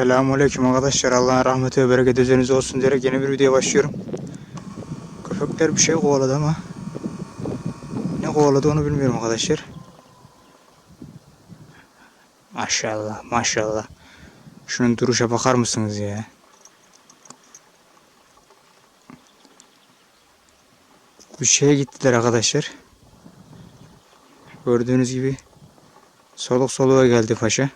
Selamünaleyküm arkadaşlar. Allah'ın rahmeti ve bereketi üzerinize olsun diyerek yeni bir videoya başlıyorum. Köpekler bir şey kovaladı ama ne kovaladı onu bilmiyorum arkadaşlar. Maşallah maşallah. Şunun duruşa bakar mısınız ya? Bir şeye gittiler arkadaşlar. Gördüğünüz gibi soluk soluğa geldi paşa.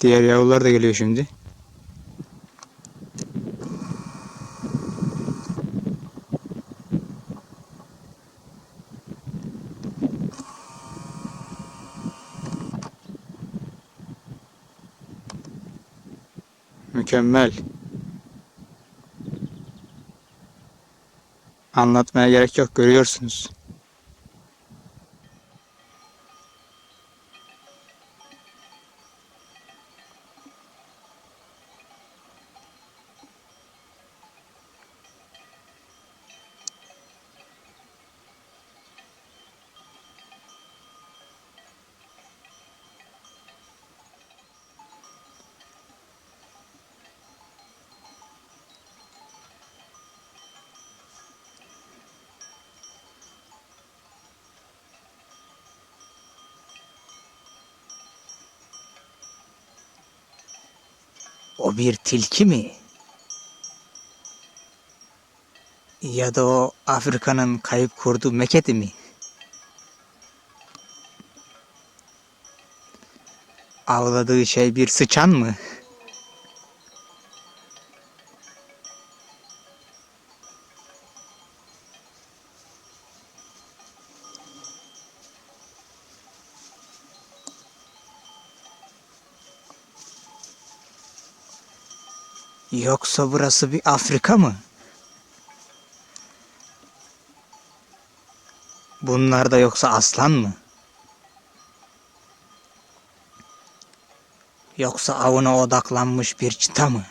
Diğer yavrular da geliyor şimdi. Mükemmel. Anlatmaya gerek yok görüyorsunuz. O bir tilki mi? Ya da o Afrika'nın kayıp kurdu meketi mi? Avladığı şey bir sıçan mı? Yoksa burası bir Afrika mı? Bunlar da yoksa aslan mı? Yoksa avına odaklanmış bir çita mı?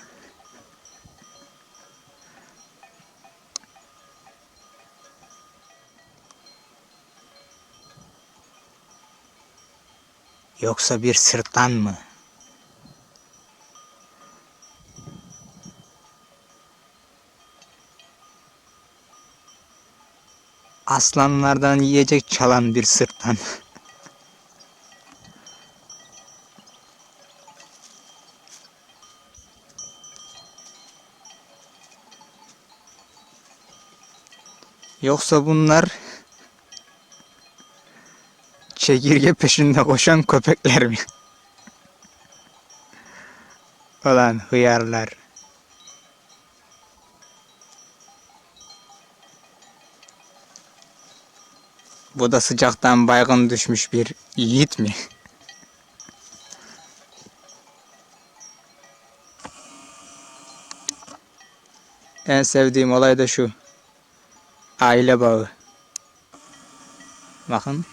Yoksa bir sırtlan mı? Aslanlardan yiyecek çalan bir sırtlan. Yoksa bunlar çekirge peşinde koşan köpekler mi? Ulan hıyarlar. Bu da sıcaktan baygın düşmüş bir yiğit mi? En sevdiğim olay da şu. Aile bağı. Bakın.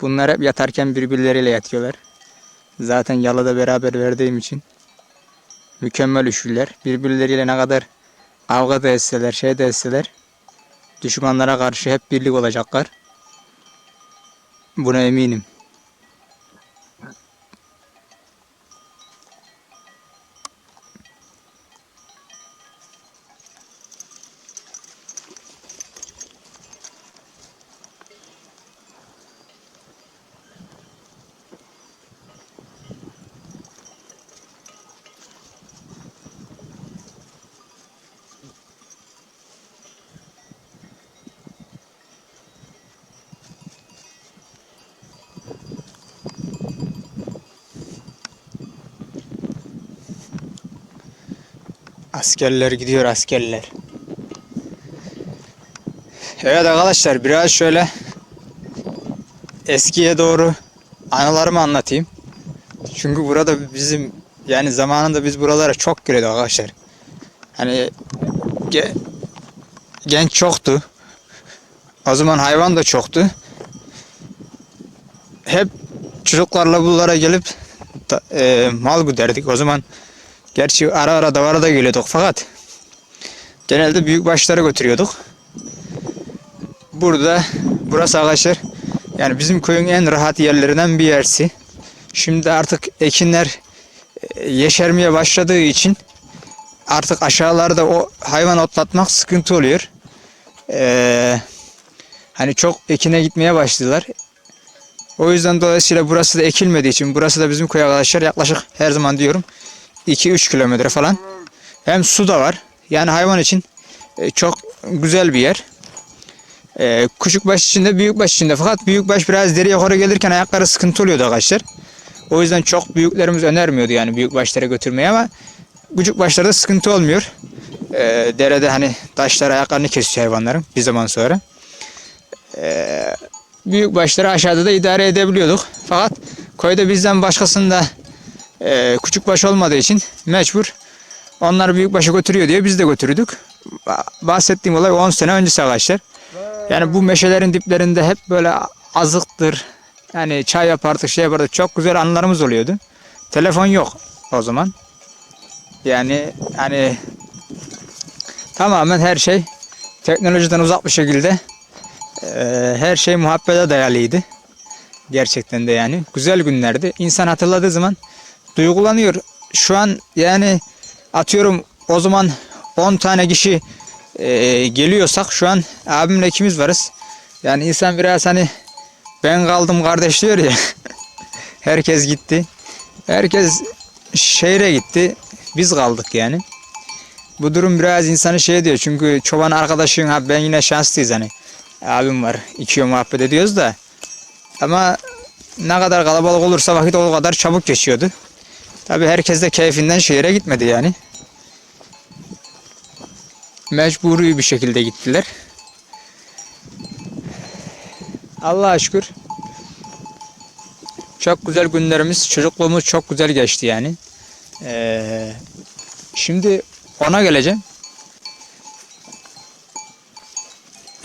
Bunlar hep yatarken birbirleriyle yatıyorlar. Zaten yalıda beraber verdiğim için. Mükemmel üşürler. Birbirleriyle ne kadar kavga da etseler, şey de etseler. Düşmanlara karşı hep birlik olacaklar. Buna eminim. Askerler gidiyor askerler. Evet arkadaşlar biraz şöyle eskiye doğru anılarımı anlatayım. Çünkü burada bizim yani zamanında biz buralara çok giriyorduk arkadaşlar. Hani ge- genç çoktu. O zaman hayvan da çoktu. Hep çocuklarla buralara gelip e, mal güderdik. O zaman Gerçi ara ara davara da geliyorduk fakat genelde büyük başları götürüyorduk. Burada burası arkadaşlar yani bizim köyün en rahat yerlerinden bir yersi. Şimdi artık ekinler e, yeşermeye başladığı için artık aşağılarda o hayvan otlatmak sıkıntı oluyor. Ee, hani çok ekine gitmeye başladılar. O yüzden dolayısıyla burası da ekilmediği için burası da bizim köy arkadaşlar yaklaşık her zaman diyorum 2-3 kilometre falan. Hem su da var. Yani hayvan için e, çok güzel bir yer. E, küçükbaş için de büyükbaş için de fakat büyükbaş biraz deriye yukarı gelirken ayakları sıkıntı oluyordu arkadaşlar. O yüzden çok büyüklerimiz önermiyordu yani büyükbaşlara götürmeyi ama küçük başlarda sıkıntı olmuyor. E, derede hani taşlar ayaklarını kesiyor hayvanların bir zaman sonra. Büyük başları aşağıda da idare edebiliyorduk. Fakat köyde bizden başkasında e, küçük baş olmadığı için mecbur onlar büyük başa götürüyor diye biz de götürdük. Ba- Bahsettiğim olay 10 sene öncesi arkadaşlar. Yani bu meşelerin diplerinde hep böyle azıktır. Yani çay yapardık, şey yapardık. Çok güzel anılarımız oluyordu. Telefon yok o zaman. Yani hani tamamen her şey teknolojiden uzak bir şekilde ee, her şey muhabbete dayalıydı. Gerçekten de yani. Güzel günlerdi. İnsan hatırladığı zaman duygulanıyor. Şu an yani atıyorum o zaman 10 tane kişi e, geliyorsak şu an abimle ikimiz varız. Yani insan biraz hani ben kaldım kardeş diyor ya. Herkes gitti. Herkes şehre gitti. Biz kaldık yani. Bu durum biraz insanı şey diyor. Çünkü çoban arkadaşın ha ben yine şanslıyız hani abim var. İçiyor muhabbet ediyoruz da. Ama ne kadar kalabalık olursa vakit o kadar çabuk geçiyordu. Tabi herkes de keyfinden şehire gitmedi yani. Mecburi bir şekilde gittiler. Allah'a şükür. Çok güzel günlerimiz, çocukluğumuz çok güzel geçti yani. Ee, şimdi ona geleceğim.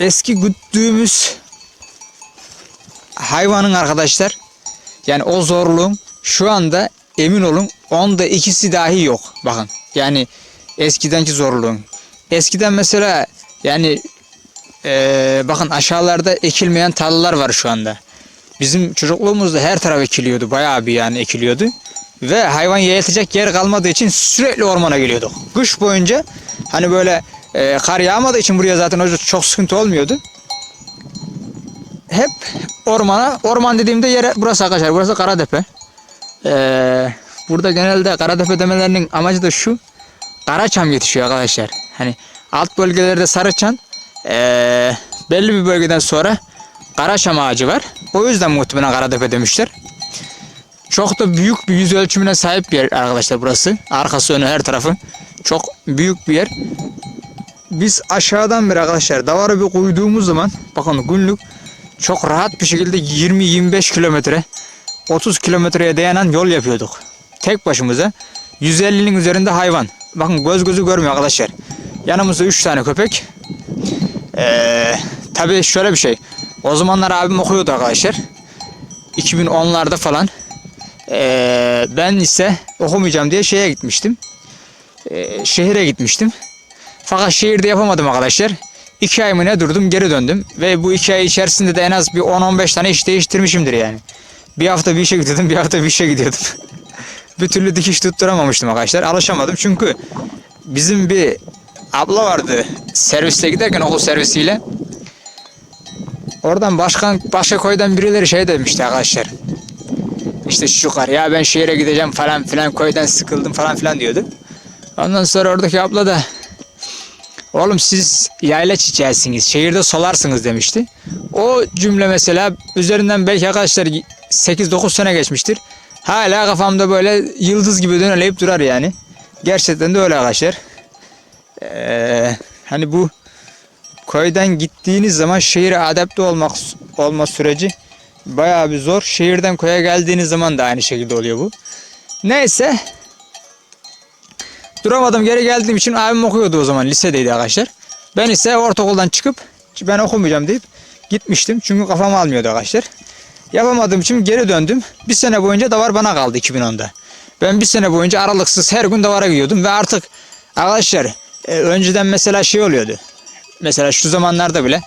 eski güttüğümüz hayvanın arkadaşlar yani o zorluğun şu anda emin olun onda ikisi dahi yok. Bakın yani eskidenki zorluğun. Eskiden mesela yani eee, bakın aşağılarda ekilmeyen tarlalar var şu anda. Bizim çocukluğumuzda her taraf ekiliyordu. Bayağı bir yani ekiliyordu. Ve hayvan yayılacak yer kalmadığı için sürekli ormana geliyorduk. Kış boyunca hani böyle e, kar yağmadığı için buraya zaten çok sıkıntı olmuyordu. Hep ormana, orman dediğimde yere burası arkadaşlar, burası Karatepe. Ee, burada genelde Karatepe demelerinin amacı da şu, Karaçam yetişiyor arkadaşlar. Hani alt bölgelerde Sarıçam, ee, belli bir bölgeden sonra Karaçam ağacı var. O yüzden muhtemelen Karatepe demişler. Çok da büyük bir yüz ölçümüne sahip bir yer arkadaşlar burası. Arkası önü her tarafı. Çok büyük bir yer biz aşağıdan beri arkadaşlar davarı bir koyduğumuz zaman bakın günlük çok rahat bir şekilde 20-25 kilometre 30 kilometreye dayanan yol yapıyorduk. Tek başımıza 150'nin üzerinde hayvan. Bakın göz gözü görmüyor arkadaşlar. Yanımızda 3 tane köpek. Ee, tabii şöyle bir şey. O zamanlar abim okuyordu arkadaşlar. 2010'larda falan. Ee, ben ise okumayacağım diye şeye gitmiştim. Ee, şehire gitmiştim. Fakat şehirde yapamadım arkadaşlar. İki ay mı ne durdum geri döndüm. Ve bu iki ay içerisinde de en az bir 10-15 tane iş değiştirmişimdir yani. Bir hafta bir işe gidiyordum bir hafta bir işe gidiyordum. bir türlü dikiş tutturamamıştım arkadaşlar. Alışamadım çünkü bizim bir abla vardı serviste giderken okul servisiyle. Oradan başkan başka köyden birileri şey demişti arkadaşlar. İşte şu kar ya ben şehire gideceğim falan filan köyden sıkıldım falan filan diyordu. Ondan sonra oradaki abla da Oğlum siz yayla çiçeğisiniz, şehirde solarsınız demişti. O cümle mesela üzerinden belki arkadaşlar 8-9 sene geçmiştir. Hala kafamda böyle yıldız gibi döneleyip durar yani. Gerçekten de öyle arkadaşlar. Ee, hani bu köyden gittiğiniz zaman şehire adapte olmak olma süreci bayağı bir zor. Şehirden köye geldiğiniz zaman da aynı şekilde oluyor bu. Neyse Duramadım geri geldiğim için abim okuyordu o zaman lisedeydi arkadaşlar. Ben ise ortaokuldan çıkıp ben okumayacağım deyip gitmiştim. Çünkü kafam almıyordu arkadaşlar. Yapamadığım için geri döndüm. Bir sene boyunca davar bana kaldı 2010'da. Ben bir sene boyunca aralıksız her gün davara gidiyordum ve artık arkadaşlar e, önceden mesela şey oluyordu. Mesela şu zamanlarda bile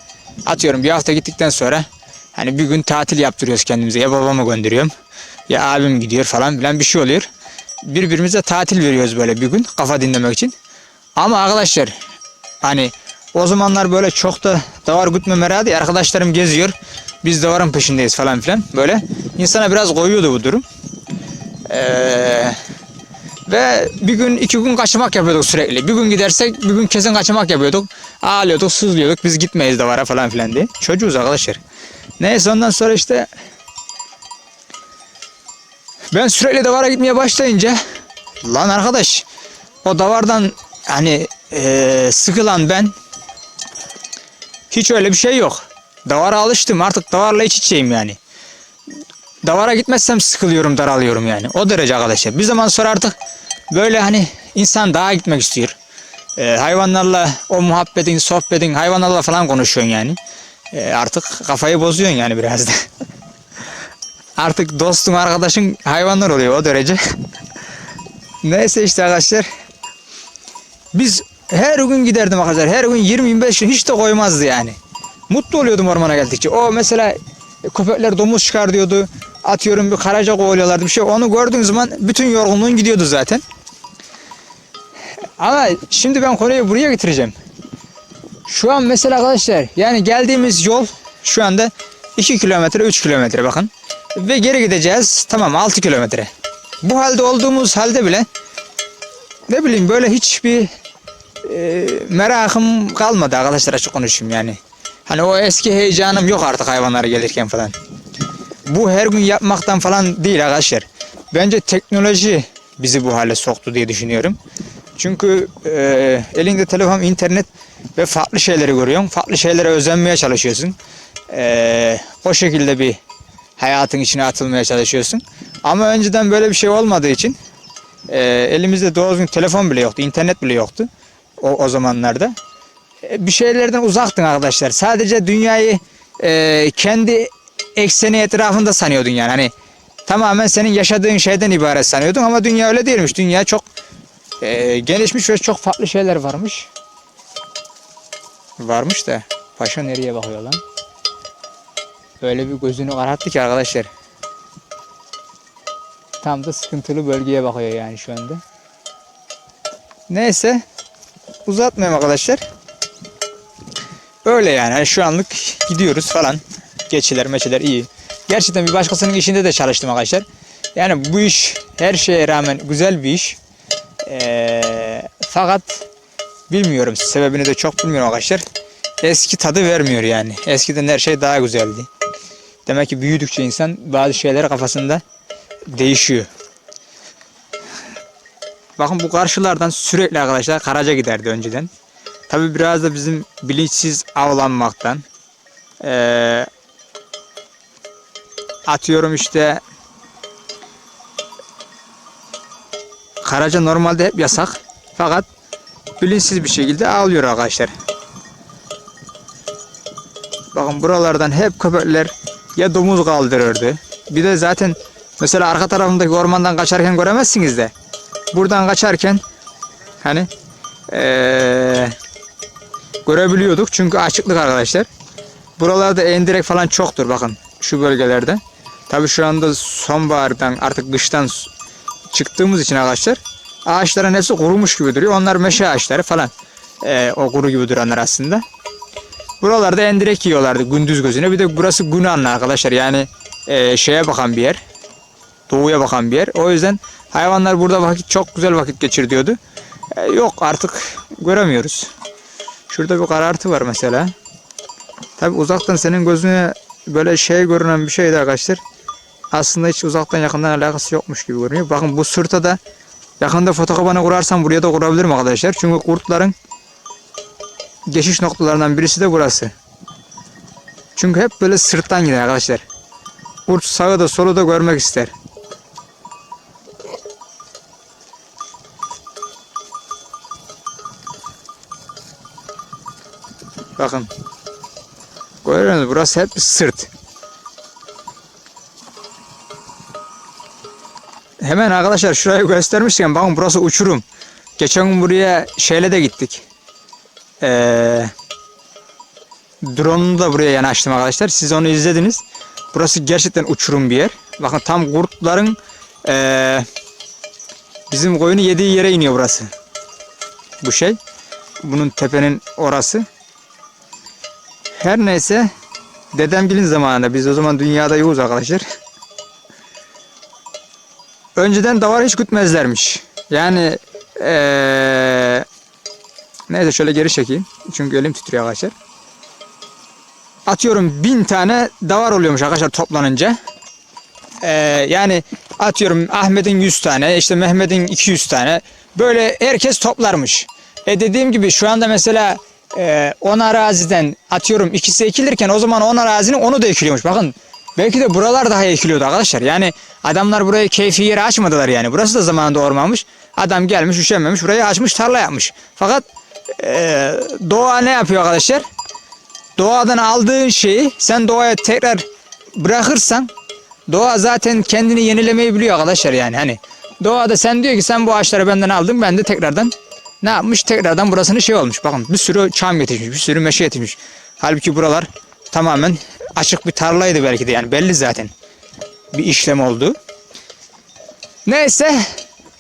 atıyorum bir hafta gittikten sonra hani bir gün tatil yaptırıyoruz kendimize ya babamı gönderiyorum ya abim gidiyor falan filan bir şey oluyor. Birbirimize tatil veriyoruz böyle bir gün kafa dinlemek için. Ama arkadaşlar hani o zamanlar böyle çok da davar gütme değil. Arkadaşlarım geziyor. Biz davarın peşindeyiz falan filan. Böyle insana biraz koyuyordu bu durum. Ee, ve bir gün iki gün kaçamak yapıyorduk sürekli. Bir gün gidersek bir gün kesin kaçamak yapıyorduk. Ağlıyorduk, sızlıyorduk. Biz gitmeyiz davara falan filan diye. Çocuğuz arkadaşlar. Neyse ondan sonra işte ben sürekli davara gitmeye başlayınca lan arkadaş o davardan hani eee, sıkılan ben hiç öyle bir şey yok. Davara alıştım artık davarla iç içeyim yani. Davara gitmezsem sıkılıyorum daralıyorum yani. O derece arkadaşlar. Bir zaman sonra artık böyle hani insan daha gitmek istiyor. Eee, hayvanlarla o muhabbetin, sohbetin, hayvanlarla falan konuşuyorsun yani. Eee, artık kafayı bozuyorsun yani biraz da. Artık dostun, arkadaşın hayvanlar oluyor o derece. Neyse işte arkadaşlar. Biz her gün giderdim arkadaşlar. Her gün 20-25 gün hiç de koymazdı yani. Mutlu oluyordum ormana geldikçe. O mesela köpekler domuz çıkar diyordu. Atıyorum bir karaca kovalıyorlardı bir şey. Onu gördüğün zaman bütün yorgunluğun gidiyordu zaten. Ama şimdi ben konuyu buraya getireceğim. Şu an mesela arkadaşlar yani geldiğimiz yol şu anda 2 kilometre 3 kilometre bakın. Ve geri gideceğiz tamam 6 kilometre. Bu halde olduğumuz halde bile ne bileyim böyle hiçbir e, merakım kalmadı arkadaşlar açık konuşayım yani. Hani o eski heyecanım yok artık hayvanlara gelirken falan. Bu her gün yapmaktan falan değil arkadaşlar. Bence teknoloji bizi bu hale soktu diye düşünüyorum. Çünkü e, elinde telefon, internet ve farklı şeyleri görüyorsun. Farklı şeylere özenmeye çalışıyorsun. E, o şekilde bir hayatın içine atılmaya çalışıyorsun. Ama önceden böyle bir şey olmadığı için e, elimizde doğru düzgün telefon bile yoktu, internet bile yoktu o, o zamanlarda. E, bir şeylerden uzaktın arkadaşlar. Sadece dünyayı e, kendi ekseni etrafında sanıyordun yani. Hani tamamen senin yaşadığın şeyden ibaret sanıyordun ama dünya öyle değilmiş. Dünya çok e, gelişmiş ve çok farklı şeyler varmış. Varmış da paşa nereye bakıyor lan? Öyle bir gözünü kararttı ki arkadaşlar. Tam da sıkıntılı bölgeye bakıyor yani şu anda. Neyse. Uzatmayayım arkadaşlar. Öyle yani. Hani şu anlık gidiyoruz falan. Geçiler meçiler iyi. Gerçekten bir başkasının işinde de çalıştım arkadaşlar. Yani bu iş her şeye rağmen güzel bir iş. Ee, fakat bilmiyorum sebebini de çok bilmiyorum arkadaşlar. Eski tadı vermiyor yani. Eskiden her şey daha güzeldi. Demek ki büyüdükçe insan bazı şeyler kafasında değişiyor. Bakın bu karşılardan sürekli arkadaşlar karaca giderdi önceden. Tabi biraz da bizim bilinçsiz avlanmaktan. Ee, atıyorum işte Karaca normalde hep yasak. Fakat bilinçsiz bir şekilde avlıyor arkadaşlar. Bakın buralardan hep köpekler ya domuz kaldırırdı. Bir de zaten mesela arka tarafındaki ormandan kaçarken göremezsiniz de. Buradan kaçarken hani ee, görebiliyorduk çünkü açıklık arkadaşlar. Buralarda endirek falan çoktur bakın şu bölgelerde. Tabi şu anda sonbahardan artık kıştan çıktığımız için arkadaşlar ağaçların hepsi kurumuş gibi duruyor. Onlar meşe ağaçları falan. Ee, o kuru gibi duranlar aslında. Buralarda endirek yiyorlardı gündüz gözüne. Bir de burası Günanlı arkadaşlar. Yani e, şeye bakan bir yer. Doğuya bakan bir yer. O yüzden hayvanlar burada vakit çok güzel vakit geçir diyordu. E, yok artık göremiyoruz. Şurada bir karartı var mesela. Tabi uzaktan senin gözüne böyle şey görünen bir şey de arkadaşlar. Aslında hiç uzaktan yakından alakası yokmuş gibi görünüyor. Bakın bu sırta da yakında fotokopanı kurarsam buraya da kurabilirim arkadaşlar. Çünkü kurtların geçiş noktalarından birisi de burası. Çünkü hep böyle sırttan gider arkadaşlar. Kurt sağı da solu da görmek ister. Bakın. Görüyor? Burası hep sırt. Hemen arkadaşlar şurayı göstermişken bakın burası uçurum. Geçen gün buraya şeyle de gittik. Ee, drone'u da buraya yanaştım arkadaşlar. Siz onu izlediniz. Burası gerçekten uçurum bir yer. Bakın tam kurtların eee, bizim koyunu yediği yere iniyor burası. Bu şey. Bunun tepenin orası. Her neyse dedemgilin zamanında biz o zaman dünyada yoğuz arkadaşlar. Önceden davar hiç gütmezlermiş. Yani eee neyse şöyle geri çekeyim. Çünkü elim titriyor arkadaşlar. Atıyorum bin tane davar oluyormuş arkadaşlar toplanınca. Eee, yani atıyorum Ahmet'in 100 tane, işte Mehmet'in 200 tane. Böyle herkes toplarmış. E dediğim gibi şu anda mesela e, 10 araziden atıyorum ikisi ekilirken o zaman 10 arazinin onu da ekiliyormuş. Bakın belki de buralar daha ekiliyordu arkadaşlar. Yani adamlar burayı keyfi yere açmadılar yani. Burası da zamanında ormanmış. Adam gelmiş üşenmemiş burayı açmış tarla yapmış. Fakat e, doğa ne yapıyor arkadaşlar? Doğadan aldığın şeyi sen doğaya tekrar bırakırsan doğa zaten kendini yenilemeyi biliyor arkadaşlar yani hani doğada sen diyor ki sen bu ağaçları benden aldın ben de tekrardan ne yapmış? Tekrardan burasını şey olmuş. Bakın bir sürü çam yetişmiş bir sürü meşe yetişmiş halbuki buralar tamamen açık bir tarlaydı belki de. Yani belli zaten bir işlem oldu. Neyse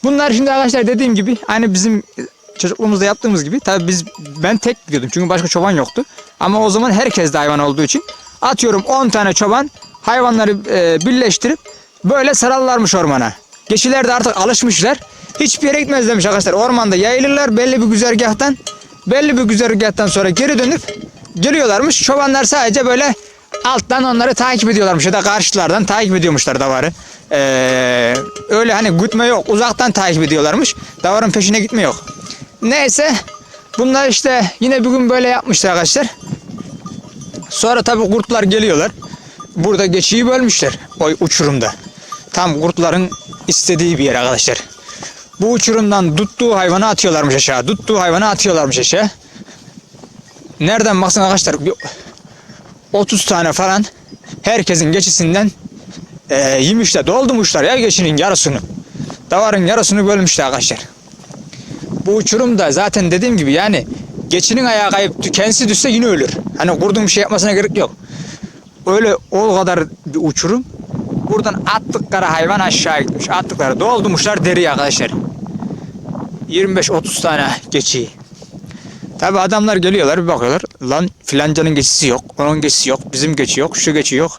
bunlar şimdi arkadaşlar dediğim gibi hani bizim çocukluğumuzda yaptığımız gibi tabii biz ben tek gidiyordum çünkü başka çoban yoktu. Ama o zaman herkes de hayvan olduğu için atıyorum 10 tane çoban hayvanları e, birleştirip böyle sararlarmış ormana. Geçiler de artık alışmışlar. Hiçbir yere gitmez demiş arkadaşlar. Ormanda yayılırlar belli bir güzergahtan. Belli bir güzergahtan sonra geri dönüp geliyorlarmış. Çobanlar sadece böyle alttan onları takip ediyorlarmış ya da karşılardan takip ediyormuşlar davarı. Ee, öyle hani gütme yok. Uzaktan takip ediyorlarmış. Davarın peşine gitme yok. Neyse bunlar işte yine bugün böyle yapmışlar arkadaşlar. Sonra tabii kurtlar geliyorlar. Burada geçiyi bölmüşler o uçurumda. Tam kurtların istediği bir yer arkadaşlar. Bu uçurumdan tuttuğu hayvanı atıyorlarmış aşağı. Tuttuğu hayvanı atıyorlarmış aşağı. Nereden baksan arkadaşlar bir 30 tane falan herkesin geçisinden e, yemişler, doldurmuşlar ya geçinin yarısını. Davarın yarısını bölmüşler arkadaşlar. Bu uçurum da zaten dediğim gibi yani geçinin ayağı kayıp kendisi düşse yine ölür. Hani kurduğum bir şey yapmasına gerek yok. Öyle o kadar bir uçurum. Buradan attıkları hayvan aşağı gitmiş. Attıkları doldurmuşlar deri arkadaşlar. 25-30 tane geçiyi. Tabi adamlar geliyorlar bir bakıyorlar. Lan filancanın geçisi yok. Onun geçisi yok. Bizim geçi yok. Şu geçi yok.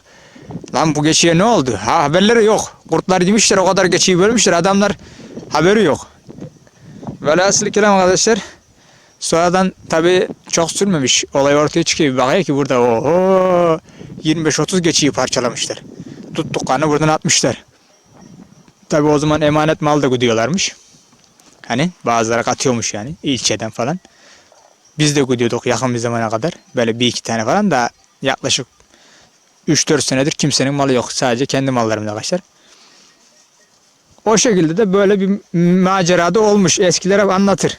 Lan bu geçiye ne oldu? Ha haberleri yok. Kurtlar yemişler o kadar geçiyi bölmüşler. Adamlar haberi yok. Velhasıl kelam arkadaşlar. Sonradan tabi çok sürmemiş. Olay ortaya çıkıyor. Bir bakıyor ki burada oho 25-30 geçiyi parçalamışlar. Tuttuklarını buradan atmışlar. Tabi o zaman emanet mal da gidiyorlarmış. Hani bazıları katıyormuş yani ilçeden falan. Biz de gidiyorduk yakın bir zamana kadar. Böyle bir iki tane falan da yaklaşık 3-4 senedir kimsenin malı yok. Sadece kendi mallarımda arkadaşlar. O şekilde de böyle bir macerada olmuş. Eskiler hep anlatır.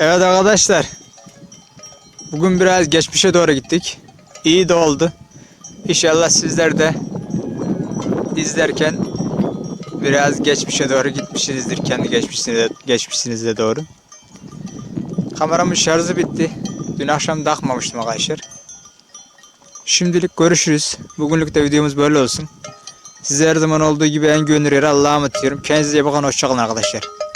Evet arkadaşlar. Bugün biraz geçmişe doğru gittik. İyi de oldu. İnşallah sizler de izlerken biraz geçmişe doğru gitmişsinizdir. Kendi geçmişinize, geçmişinize doğru. Kameramın şarjı bitti. Dün akşam takmamıştım arkadaşlar. Şimdilik görüşürüz. Bugünlük de videomuz böyle olsun. Size her zaman olduğu gibi en gönül yeri Allah'a emanet ediyorum. Kendinize iyi bakın. Hoşçakalın arkadaşlar.